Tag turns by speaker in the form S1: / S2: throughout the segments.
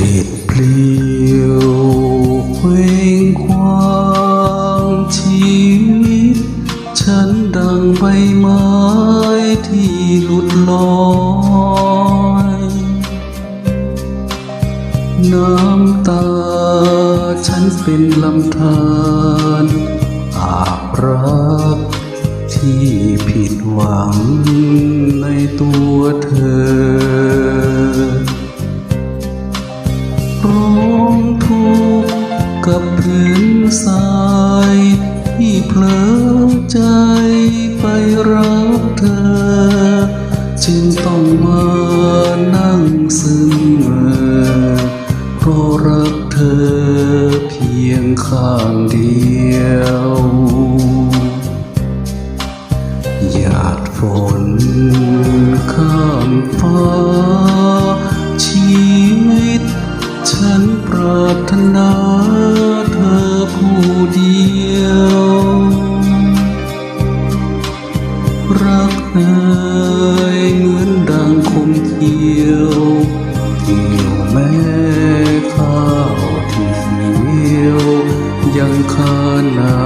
S1: ลีดเพลียวเคว้งคว้างชีวิต ฉันดังใบไม้ที่หลุดลอยน้ำตา ฉันเป็นลำธารอาบรักที่ผิดหวังในตัวเธอ กับพื้นทรายที่เพลอใจไปรักเธอ จึงต้องมานั่งซึมเมื่อเพราะรักเธอเพียงข้างเดียวหยาดฝนข้ามฟ้าชีวิต ฉันปรารถนา รักเอยเหมือนดังคมเกี่ยวเกี่ยวแม่ข้าวที่เหี่ยวยังคานา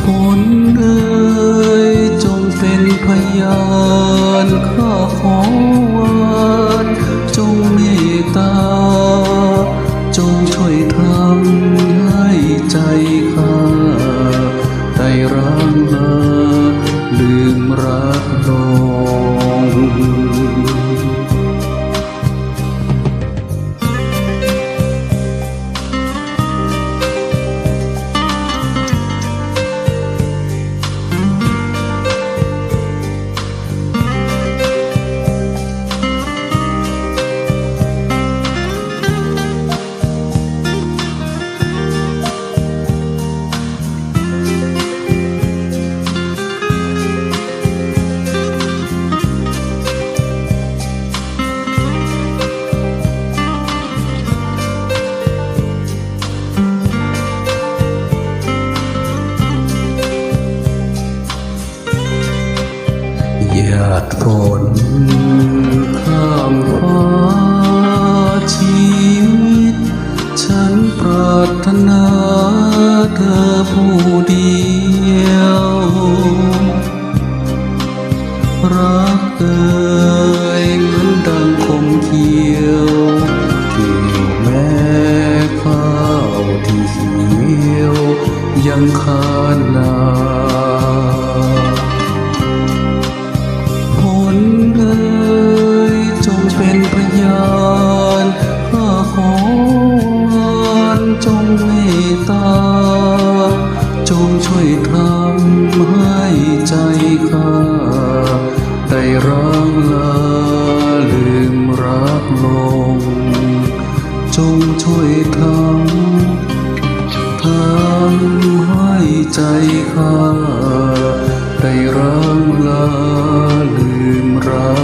S1: ผลเอ่ยจงเป็นพยานข้า ร้างลาลืมรักลง อผู้เดียว รักเอ่ยเหมือนดังคมเกี่ยวเกี่ยวแม่ข้าวที่เสียวยังคานา ทำให้ใจข้าได้ร่างลาลืมรา